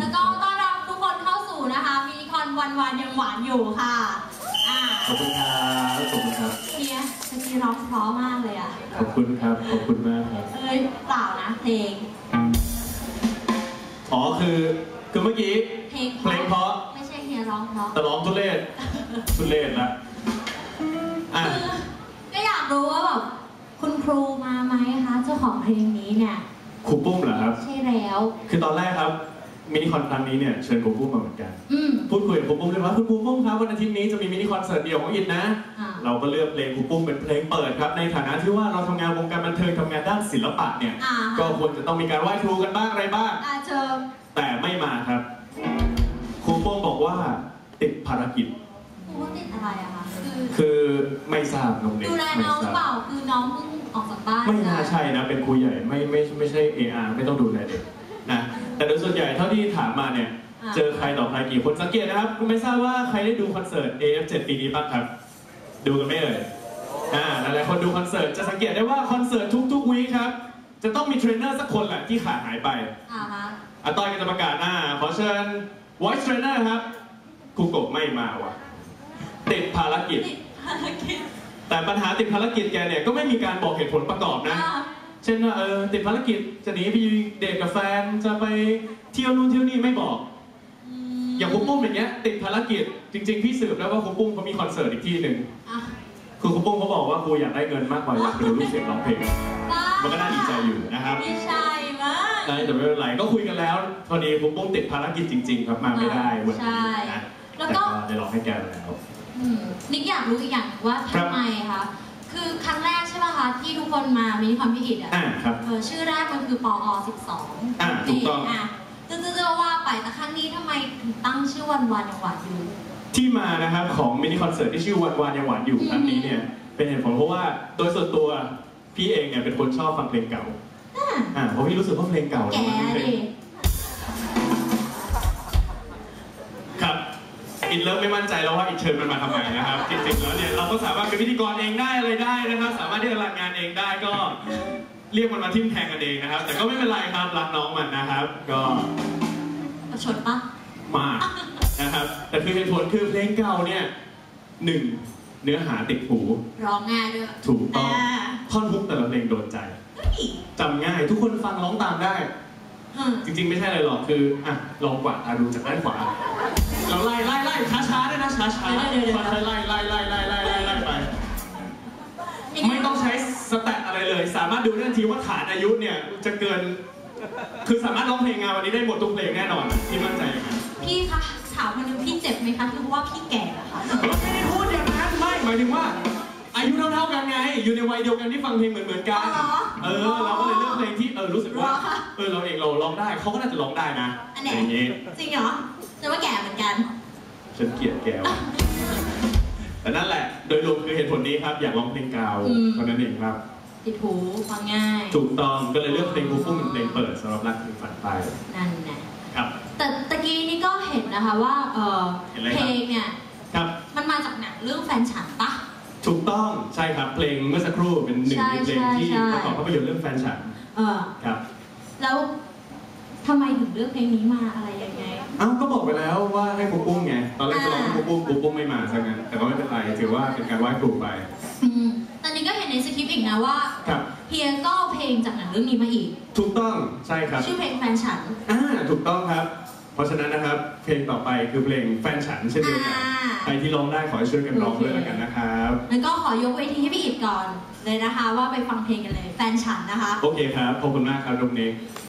แล้วก็ต้อนรับทุกคนเข้าสู่นะคะมินิคอนวันวานยังหวานอยู่ค่ะอ่าขอบคุณครับขอบคุณครับเฮียเมื่อกี้ร้องเพราะมากเลยอะขอบคุณครับขอบคุณมากครับเอ้ยเปล่านะเพลงอ๋อคือคือเมื่อกี้เพลงเพลงเพราะไม่ใช่เฮียร้องเพราะแต่ร้องทุเรศทุเรศละอะคือก็อยากรู้ว่าแบบคุณครูมาไหมคะเจ้าของเพลงนี้เนี่ยครูปุ้มเหรอครับ ใช่แล้ว คือตอนแรกครับ มินิคอนครั้งนี้เนี่ยเชิญครูปุ้มมาเหมือนกัน อืม พูดคุยกับครูปุ้มเลยว่าคุณครูปุ้มครับวันอาทิตย์นี้จะมีมินิคอนเสิร์ตเดี่ยวของอินนะอ่าเราก็เลือกเพลงครูปุ้มเป็นเพลงเปิดครับในฐานะที่ว่าเราทำงานวงการบันเทิงทำงานด้านศิลปะเนี่ย อ่าก็ควรจะต้องมีการไหว้ครูกันบ้างอะไรบ้างอ่าเจอแต่ไม่มาครับครูปุ้มบอกว่าติดภารกิจครูว่าติดอะไรอะคะคือ คือไม่ทราบน้องเด็กดูแลไม่น้องทหรือเปราบล่าคือน้องเพิ่งออกจากบ้านไม่น่าใช่นะ เป็นครูใหญ่ไม่ไม่ไม่ใช่ AR ไม่ต้องดูแลเด็กนะ แต่โดยส่วนใหญ่เท่าที่ถามมาเนี่ย เจอใครต่อใครกี่คนสังเกตนะครับคุณไม่ทราบว่าใครได้ดูคอนเสิร์ต AF7 ปีนี้บ้างครับ ดูกันไหม่เอ่ยอ่าหลายๆคนดูคอนเสิร์ตจะสังเกตได้ว่าคอนเสิร์ตทุกๆวีคครับ จะต้องมีเทรนเนอร์สักคนแหละที่ขาดหายไปอ่าฮะอาต้อยก็จะประกาศหน้าขอเชิญ voice trainer ครับครูกบไม่มาว่ะติดภารกิจติดภารกิจ แต่ปัญหาติดภารกิจแกเนี่ยก็ไม่มีการบอกเหตุผลประกอบนะอ่า เช่นว่าเออติดภารกิจจะหนีไปเดทกับแฟนจะไปเที่ยวนู่นเที่ยวนี่ไม่บอกอืมอย่างคุณปุ้มอย่างเงี้ยติดภารกิจจริง ๆ พี่สืบแล้วว่าคุณปุ้มเขามีคอนเสิร์ตอีกที่หนึ่งอะคือคุณปุ้มเขาบอกว่าครูอยากได้เงินมากกว่าอยากไปดูลูกเสียงร้องเพลงบ้ามันก็น่าดีใจอยู่นะครับไม่ใช่มั้งได้แต่ไม่เป็นไรก็คุยกันแล้วพอดีคุณปุ้มติดภารกิจจริง ๆ ครับมาไม่ได้วันใช่นี้นะแล้วแต่ก็ก็ได้ลองให้แกแล้ว อืมนิกอยากรู้อีกอย่างหนึ่งว่าครับทำไมคะ คือครั้งแรกใช่ป่ะคะที่ทุกคนมามินิคอนพิอิตอะอ่าครับ เออชื่อแรกมันคือปอ12อ่าถูกต้องนี่อะจะจะจะว่าไปแต่ครั้งนี้ทำไมถึงตั้งชื่อวันวันยังหวานอยู่ ที่มานะครับของมินิคอนเสิร์ตที่ชื่อวันวานยังหวานอยู่อืมครั้งนี้เนี่ยเป็นเหตุผลเพราะว่าโดยส่วนตัวพี่เองเนี่ยเป็นคนชอบฟังเพลงเก่าอะอ่าเพราะพี่รู้สึกว่าเพลงเก่าแกเนี่ยมันเป็นเพลดิง อินเริ่มไม่มั่นใจแล้วว่าอินเชิญมันมาทำไมนะครับจริงๆแล้วเนี่ยเราก็สามารถเป็นพิธีกรเองได้อะไรได้นะครับ สามารถที่จะรันงานเองได้ก็เรียกมันมาทิมแทงกันเองนะครับ แต่ก็ไม่เป็นไรครับรักน้องมันนะครับ ก็ประชดปะมากนะครับ แต่คือเหตุผลคือเพลงเก่าเนี่ยหนึ่งเนื้อหาติดหูร้องง่ายด้วยถูกต้องอ่าท่อนฮุกแต่ละเพลงโดนใจเฮ้ยจำง่าย ทุกคนฟังร้องตามได้อืมจริงๆ ไม่ใช่อะไรหรอกคืออะลองกวาดตาดูจากด้านขวาเราไล่ไล่ไล่ ช้าช้าๆด้วยนะช้าช้าค่อยๆไล่ไล่ไล่ไล่ไล่ไล่ไล่ไป ไม่ต้องใช้สแตทอะไรเลย สามารถดูได้ทันทีว่าฐานอายุเนี่ยจะเกิน คือสามารถร้องเพลงงานวันนี้ได้หมดทุกเพลงแน่นอนที่มั่นใจอย่างนั้นพี่คะถามคนนึงพี่เจ็บไหมคะคือเพราะว่าพี่แก่อะค่ะเราไม่ได้พูดอย่างนั้นไม่หมายถึงว่า อายุเท่าๆกันไง อยู่ในวัยเดียวกันที่ฟังเพลงเหมือนๆกันอ๋อเออเราก็เลยเลือกเพลงที่เออรู้สึกว่าเหรอคะเออเราเองเราร้องได้เขาก็น่าจะร้องได้นะอันไหนอย่างนี้ จริงเหรอแต่ว่าแก่เหมือนกัน ฉันเกลียดแกว่ะแต่นั่นแหละ โดยรวมคือเหตุผลนี้ครับ อยากร้องเพลงเก่าอืม เท่านั้นเองครับ ติดหูฟังง่าย ถูกต้องก็เลยเลือกเพลงกูฟุ้งเป็นเพลงเปิดสำหรับรักถึงฝันไปนั่นแหละครับ แต่ตะกี้นี่ก็เห็นนะคะว่าเออเห็นอะไรครับ เพลงเนี่ย ครับ มันมาจากหนังเรื่องแฟนฉันปะ ถูกต้องใช่ครับ เพลงเมื่อสักครู่เป็นหนึ่งใช่ในเพลงที่ใช่ประกอบภาพยนตร์เรื่องแฟนฉันเออครับ แล้ว ทำไมถึงเลือกเพลงนี้มาอะไรยังไง เอ้าก็บอกไปแล้วว่าให้ครูปุ้งไง ตอนแรกจะร้องให้ครูปุ้งครูปุ้งไม่มาซะงั้น แต่ก็ไม่เป็นไร ถือว่าเป็นการไหว้ครูไป อืมตอนนี้ก็เห็นในสคริปต์อีกนะว่าครับเพียงก็เอาเพลงจากหนังเรื่องนี้มาอีก ถูกต้อง ใช่ครับ ชื่อเพลงแฟนฉัน อ่า ถูกต้องครับ เพราะฉะนั้นนะครับ เพลงต่อไปคือเพลงแฟนฉันเช่นเดียวกัน อ่า ใครที่ร้องได้ขอให้ช่วยกันร้องโอเคด้วยแล้วกันนะครับ แล้วก็ขอยกเวทีให้พี่อิดก่อนเลยนะคะ ว่าไปฟังเพลงกันเลย แฟนฉันนะคะ โอเคครับ ขอบคุณมากครับลุงเนก